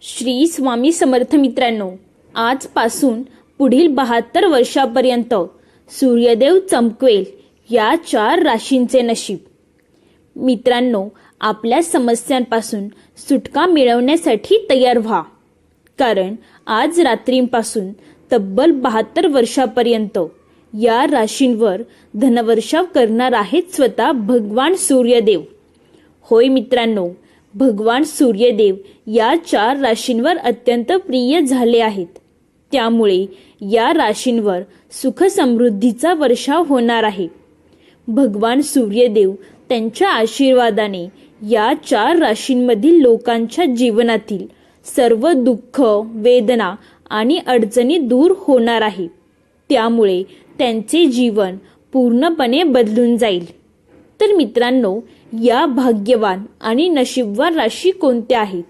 श्री स्वामी समर्थ मित्रांनो आजपासून पुढील बहात्तर वर्षापर्यंत सूर्यदेव चमकवेल या चार राशींचे नशीब. मित्रांनो आपल्या समस्यांपासून सुटका मिळवण्यासाठी तयार व्हा. कारण आज रात्रींपासून तब्बल बहात्तर वर्षापर्यंत या राशींवर धनवर्षाव करणार आहेत स्वतः भगवान सूर्यदेव. होय मित्रांनो भगवान सूर्यदेव या चार राशींवर अत्यंत प्रिय झाले आहेत. त्यामुळे या राशींवर सुख समृद्धीचा वर्षाव होणार आहे. भगवान सूर्यदेव त्यांच्या आशीर्वादाने या चार राशींमधील लोकांच्या जीवनातील सर्व दुःख वेदना आणि अडचणी दूर होणार आहे. त्यामुळे त्यांचे जीवन पूर्णपणे बदलून जाईल. तर मित्रांनो या भाग्यवान आणि नशीबवान राशी कोणत्या आहेत?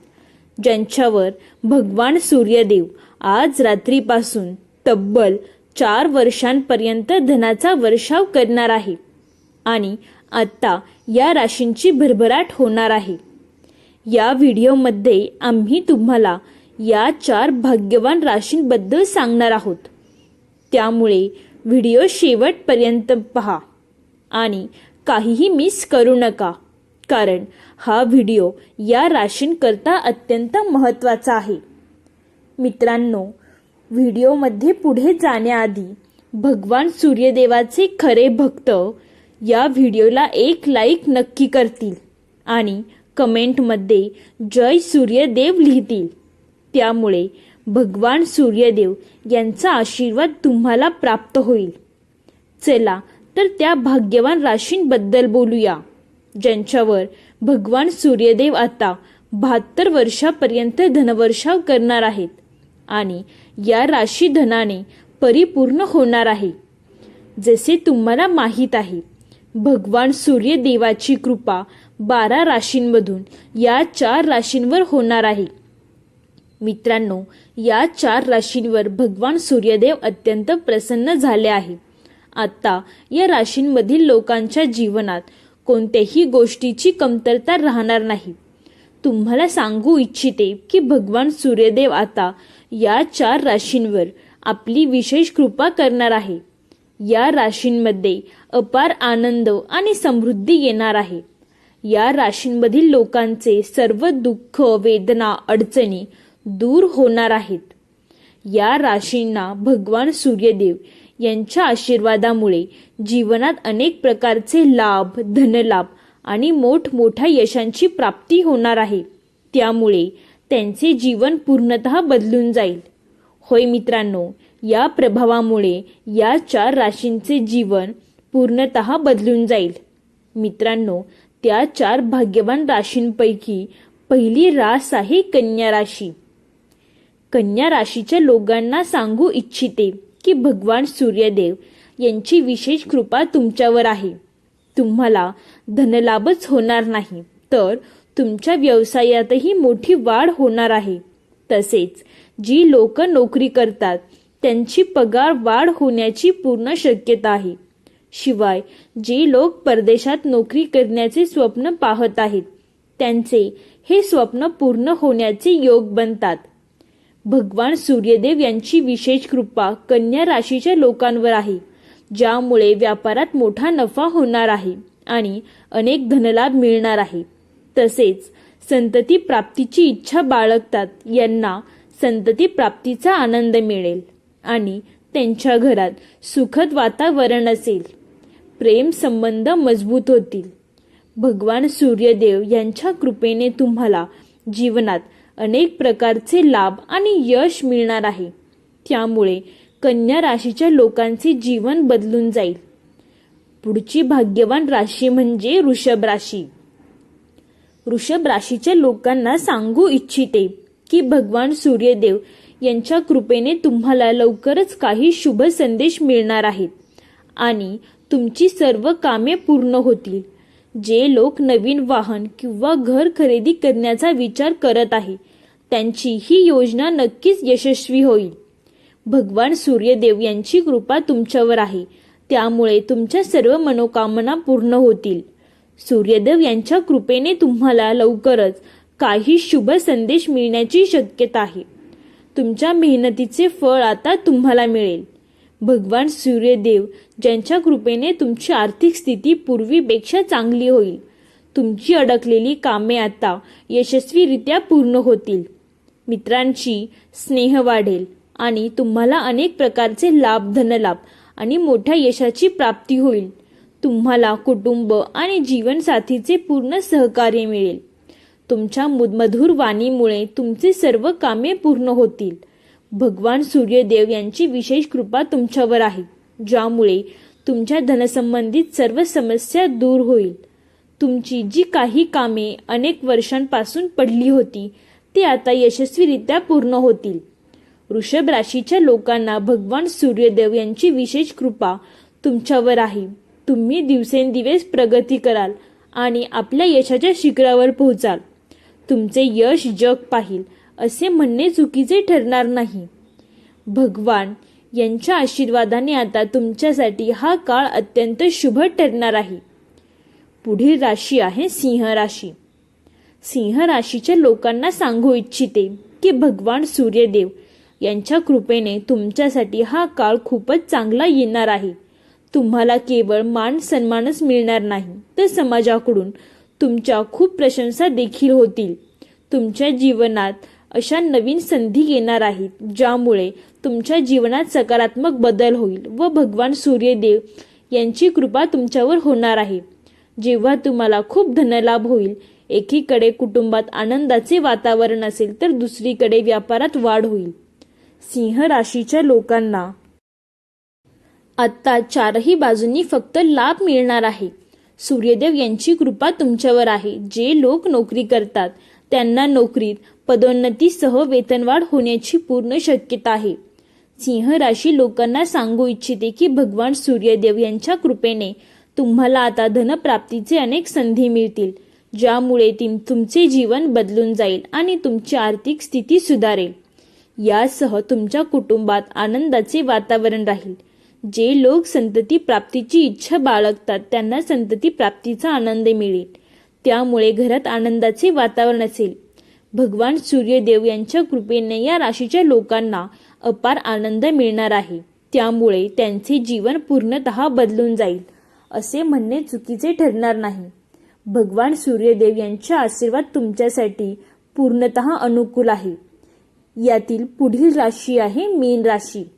ज्यांच्यावर भगवान सूर्यदेव आज रात्रीपासून तब्बल चार वर्षांपर्यंत धनाचा वर्षाव करणार आहे आणि आत्ता या राशींची भरभराट होणार आहे. या व्हिडिओमध्ये आम्ही तुम्हाला या चार भाग्यवान राशींबद्दल सांगणार आहोत. त्यामुळे व्हिडिओ शेवटपर्यंत पहा आणि काहीही मिस करू नका. कारण हा व्हिडिओ या राशींकरता अत्यंत महत्त्वाचा आहे. मित्रांनो व्हिडिओमध्ये पुढे जाण्याआधी भगवान सूर्यदेवाचे खरे भक्त या व्हिडिओला एक लाईक नक्की करतील आणि कमेंटमध्ये जय सूर्यदेव लिहितील. त्यामुळे भगवान सूर्यदेव यांचा आशीर्वाद तुम्हाला प्राप्त होईल. चला तर त्या भाग्यवान राशींबद्दल बोलूया ज्यांच्यावर भगवान सूर्यदेव आता बहात्तर वर्षापर्यंत धनवर्षाव करणार आहेत आणि या राशी धनाने परिपूर्ण होणार आहे. जसे तुम्हाला माहीत आहे भगवान सूर्यदेवाची कृपा बारा राशींमधून या चार राशींवर होणार आहे. मित्रांनो या चार राशींवर भगवान सूर्यदेव अत्यंत प्रसन्न झाले आहे आता या राशींमधील लोकांच्या जीवनात कोणत्याही गोष्टीची कमतरता राहणार नाही. तुम्हाला सांगू इच्छिते की भगवान सूर्यदेव आता या चार राशींवर आपली विशेष कृपा करणार आहे. या राशींमध्ये अपार आनंद आणि समृद्धी येणार आहे. या राशींमधील लोकांचे सर्व दुःख वेदना अडचणी दूर होणार आहेत. या राशींना भगवान सूर्यदेव यांच्या आशीर्वादामुळे जीवनात अनेक प्रकारचे लाभ धनलाभ आणि मोठमोठ्या यशांची प्राप्ती होणार आहे. त्यामुळे त्यांचे जीवन पूर्णतः बदलून जाईल. होय मित्रांनो या प्रभावामुळे या चार राशींचे जीवन पूर्णतः बदलून जाईल. मित्रांनो त्या चार भाग्यवान राशींपैकी पहिली रास आहे कन्या राशी. कन्या राशीच्या लोकांना सांगू इच्छिते की भगवान सूर्यदेव यांची विशेष कृपा तुमच्यावर आहे. तुम्हाला धनलाभच होणार नाही तर तुमच्या व्यवसायातही मोठी वाढ होणार आहे. तसेच जी लोक नोकरी करतात त्यांची पगार वाढ होण्याची पूर्ण शक्यता आहे. शिवाय जे लोक परदेशात नोकरी करण्याचे स्वप्न पाहत आहेत त्यांचे हे स्वप्न पूर्ण होण्याचे योग बनतात. भगवान सूर्यदेव यांची विशेष कृपा कन्या राशीच्या लोकांवर आहे ज्यामुळे व्यापारात मोठा नफा होणार आहे आणि अनेक धनलाभ मिळणार आहे. तसेच संतती प्राप्तीची इच्छा बाळगतात यांना संतती प्राप्तीचा आनंद मिळेल आणि त्यांच्या घरात सुखद वातावरण असेल. प्रेम संबंध मजबूत होतील. भगवान सूर्यदेव यांच्या कृपेने तुम्हाला जीवनात अनेक प्रकारचे लाभ आणि यश मिळणार आहे. त्यामुळे कन्या राशीच्या लोकांचे जीवन बदलून जाईल. पुढची भाग्यवान राशी म्हणजे वृषभ राशी. वृषभ राशीच्या लोकांना सांगू इच्छिते की भगवान सूर्यदेव यांच्या कृपेने तुम्हाला लवकरच काही शुभ संदेश मिळणार आहेत आणि तुमची सर्व कामे पूर्ण होतील. जे लोक नवीन वाहन किंवा घर खरेदी करण्याचा विचार करत आहे त्यांची ही योजना नक्कीच यशस्वी होईल. भगवान सूर्यदेव यांची कृपा तुमच्यावर आहे त्यामुळे तुमच्या सर्व मनोकामना पूर्ण होतील. सूर्यदेव यांच्या कृपेने तुम्हाला लवकरच काही शुभ संदेश मिळण्याची शक्यता आहे. तुमच्या मेहनतीचे फळ आता तुम्हाला मिळेल. भगवान सूर्यदेव ज्यांच्या कृपेने तुमची आर्थिक स्थिती पूर्वीपेक्षा चांगली होईल. तुमची अडकलेली कामे आता यशस्वीरित्या पूर्ण होतील. मित्रांची स्नेह वाढेल आणि तुम्हाला अनेक प्रकारचे लाभ धनलाभ आणि मोठ्या यशाची प्राप्ती होईल. तुम्हाला कुटुंब आणि जीवनसाथीचे पूर्ण सहकार्य मिळेल. तुमच्या मधुर वाणीमुळे तुमचे सर्व कामे पूर्ण होतील. भगवान सूर्यदेव यांची विशेष कृपा तुमच्यावर आहे ज्यामुळे तुमच्या धनसंबंधित सर्व समस्या दूर होईल. तुमची जी काही कामे अनेक वर्षांपासून पडली होती ती आता यशस्वीरित्या पूर्ण होतील. वृषभ राशीच्या लोकांना भगवान सूर्यदेव यांची विशेष कृपा तुमच्यावर आहे. तुम्ही दिवसेंदिवस प्रगती कराल आणि आपल्या यशाच्या शिखरावर पोहोचाल. तुमचे यश जग पाहिल असे म्हणणे चुकीचे ठरणार नाही. भगवान यांच्या आशीर्वादाने आता तुमच्यासाठी हा काळ अत्यंत शुभ ठरणार आहे. पुढील राशी आहे सिंह राशी. सिंह राशीच्या लोकांना सांगू इच्छिते की भगवान सूर्यदेव यांच्या कृपेने तुमच्यासाठी हा काळ खूपच चांगला येणार आहे. तुम्हाला केवळ मान सन्मानच मिळणार नाही. तर समाजाकडून तुमच्या खूप प्रशंसा देखील होतील. तुमच्या जीवनात अशा नवीन संधी येणार आहेत ज्यामुळे तुमच्या जीवनात सकारात्मक बदल होईल व भगवान सूर्यदेव यांची कृपा तुमच्यावर होणार आहे. जेव्हा तुम्हाला खूप धनलाभ होईल एकीकडे कुटुंबात आनंदाचे वातावरण असेल तर दुसरीकडे व्यापारात वाढ होईल. सिंह राशीच्या लोकांना आत्ता चारही बाजूंनी फक्त लाभ मिळणार आहे. सूर्यदेव यांची कृपा तुमच्यावर आहे. जे लोक नोकरी करतात त्यांना नोकरीत पदोन्नतीसह वेतनवाढ होण्याची पूर्ण शक्यता आहे. सिंह राशी लोकांना सांगू इच्छिते की भगवान सूर्यदेव यांच्या कृपेने तुम्हाला आता धनप्राप्तीचे अनेक संधी मिळतील ज्यामुळे ती- तुमचे जीवन बदलून जाईल आणि तुमची आर्थिक स्थिती सुधारेल. यासह तुमच्या कुटुंबात आनंदाचे वातावरण राहील. जे लोक संतती प्राप्तीची इच्छा बाळगतात त्यांना संतती प्राप्तीचा आनंद मिळेल. त्यामुळे घरात आनंदाचे वातावरण असेल. भगवान सूर्यदेव यांच्या कृपेने या राशीच्या लोकांना अपार आनंद मिळणार आहे. त्यामुळे त्यांचे जीवन पूर्णतः बदलून जाईल असे म्हणणे चुकीचे ठरणार नाही. भगवान सूर्यदेव यांचा आशीर्वाद तुमच्यासाठी पूर्णतः अनुकूल आहे. यातील पुढील राशी आहे मीन राशी.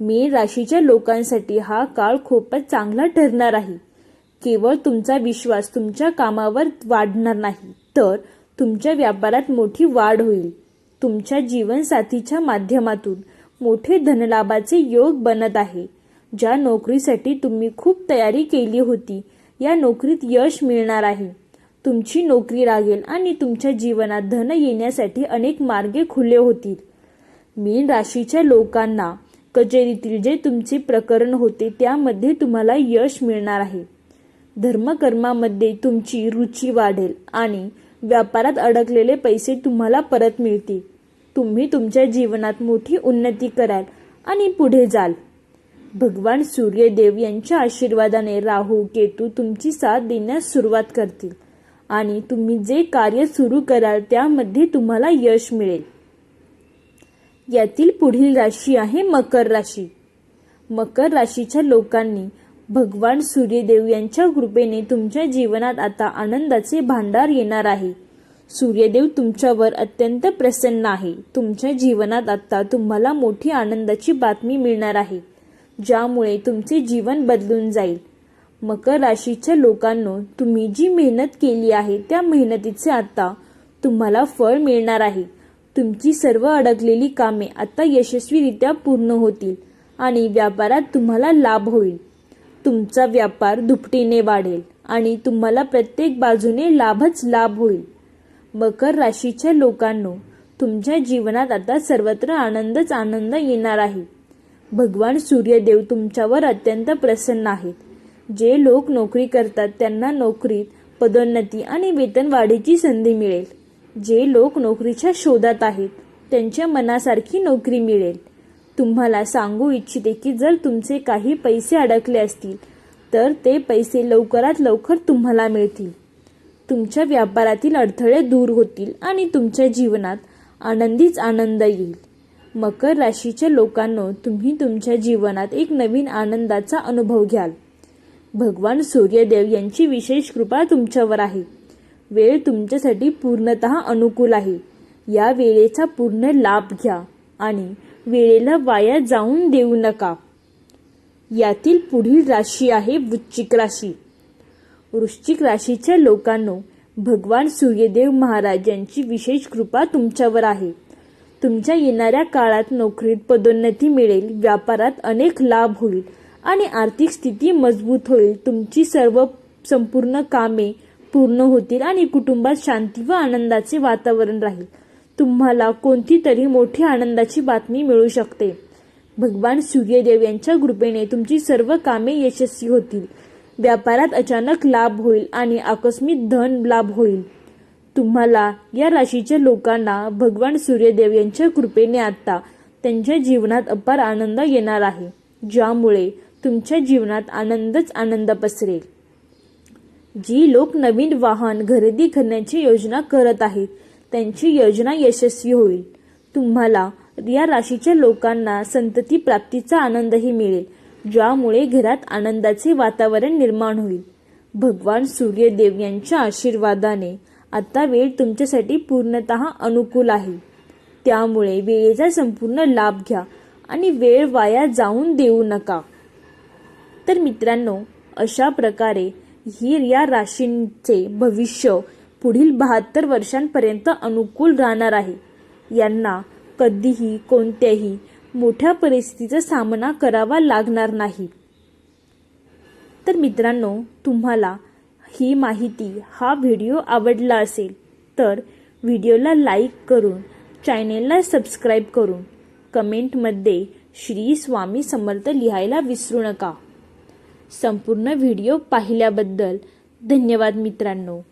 मीन राशीच्या लोकांसाठी हा काळ खूपच चांगला ठरणार आहे. केवळ तुमचा विश्वास तुमच्या कामावर वाढणार नाही. तर तुमच्या व्यापारात मोठी वाढ होईल. तुमच्या जीवनसाथीच्या माध्यमातून मोठे धनलाभाचे योग बनत आहे. ज्या नोकरीसाठी तुम्ही खूप तयारी केली होती या नोकरीत यश मिळणार आहे. तुमची नोकरी लागेल आणि तुमच्या जीवनात धन येण्यासाठी अनेक मार्गे खुले होतील. मीन राशीच्या लोकांना कचेरीतील जे तुमचे प्रकरण होते त्यामध्ये तुम्हाला यश मिळणार आहे. धर्मकर्मामध्ये तुमची रुची वाढेल आणि व्यापारात अडकलेले पैसे तुम्हाला परत मिळतील. तुम्ही तुमच्या जीवनात मोठी उन्नती कराल आणि पुढे जाल. भगवान सूर्यदेव यांच्या आशीर्वादाने राहू केतू तुमची साथ देण्यास सुरुवात करतील. आणि तुम्ही जे कार्य सुरू कराल त्यामध्ये तुम्हाला यश मिळेल. यातील पुढील राशी आहे मकर राशी. मकर राशीच्या लोकांनी भगवान सूर्यदेव यांच्या कृपेने तुमच्या जीवनात आता आनंदाचे भांडार येणार आहे. सूर्यदेव तुमच्यावर अत्यंत प्रसन्न आहे. तुमच्या जीवनात आता तुम्हाला मोठी आनंदाची बातमी मिळणार आहे. ज्यामुळे तुमचे जीवन बदलून जाईल. मकर राशीच्या लोकांनो तुम्ही जी मेहनत केली आहे त्या मेहनतीचे आता तुम्हाला फळ मिळणार आहे. तुमची सर्व अडकलेली कामे आता यशस्वीरित्या पूर्ण होतील आणि व्यापारात तुम्हाला लाभ होईल. तुमचा व्यापार दुपटीने वाढेल आणि तुम्हाला प्रत्येक बाजूने लाभच लाभ होईल. मकर राशीच्या लोकांनो तुमच्या जीवनात आता सर्वत्र आनंदच आनंद येणार आहे. भगवान सूर्यदेव तुमच्यावर अत्यंत प्रसन्न आहेत. जे लोक नोकरी करतात त्यांना नोकरीत पदोन्नती आणि वेतनवाढीची संधी मिळेल. जे लोक नोकरीच्या शोधात आहेत त्यांच्या मनासारखी नोकरी मिळेल. तुम्हाला सांगू इच्छिते की जर तुमचे काही पैसे अडकले असतील तर ते पैसे लवकरात लवकर तुम्हाला मिळतील. तुमच्या व्यापारातील अडथळे दूर होतील आणि तुमच्या जीवनात आनंदीच आनंद येईल. मकर राशीच्या लोकांनो तुम्ही तुमच्या जीवनात एक नवीन आनंदाचा अनुभव घ्याल. भगवान सूर्यदेव यांची विशेष कृपा तुमच्यावर आहे. वेळ तुमच्यासाठी पूर्णत अनुकूल आहे. या वेळेचा पूर्ण लाभ घ्या आणि वेळेला वाया जाऊन देऊ नका. यातील पुढील राशी आहे वृश्चिक राशी. वृश्चिक राशीच्या लोकांनो भगवान सूर्यदेव महाराज यांची विशेष कृपा तुमच्यावर आहे. तुमच्या येणाऱ्या काळात नोकरीत पदोन्नती मिळेल व्यापारात अनेक लाभ होईल आणि आर्थिक स्थिती मजबूत होईल. तुमची सर्व संपूर्ण कामे पूर्ण होतील आणि कुटुंबात शांती व आनंदाचे वातावरण राहील. तुम्हाला कोणती तरी मोठी आनंदाची बातमी मिळू शकते. भगवान सूर्यदेव यांच्या कृपेने तुमची सर्व कामे यशस्वी होतील. व्यापारात अचानक लाभ होईल आणि आकस्मिक धन लाभ होईल. तुम्हाला या राशीच्या लोकांना भगवान सूर्यदेव यांच्या कृपेने आता त्यांच्या जीवनात अपार आनंद येणार आहे ज्यामुळे तुमच्या जीवनात आनंदच आनंद पसरेल. जी लोक नवीन वाहन खरेदी करण्याची योजना करत आहेत त्यांची योजना यशस्वी होईल. तुम्हाला या राशीच्या लोकांना संतती प्राप्तीचा आनंदही मिळेल ज्यामुळे घरात आनंदाचे वातावरण निर्माण होईल. भगवान सूर्यदेव यांच्या आशीर्वादाने आता वेळ तुमच्यासाठी पूर्णत अनुकूल आहे. त्यामुळे वेळेचा संपूर्ण लाभ घ्या आणि वेळ वाया जाऊन देऊ नका. तर मित्रांनो अशा प्रकारे ही या राशींचे भविष्य पुढील बहात्तर वर्षांपर्यंत अनुकूल राहणार आहे. यांना कधीही कोणत्याही मोठ्या परिस्थितीचा सामना करावा लागणार नाही. तर मित्रांनो तुम्हाला ही माहिती हा व्हिडिओ आवडला असेल तर व्हिडिओला लाईक करून चॅनेलला सबस्क्राईब करून कमेंटमध्ये श्री स्वामी समर्थ लिहायला विसरू नका. संपूर्ण व्हिडिओ पाहिल्याबद्दल धन्यवाद मित्रांनो.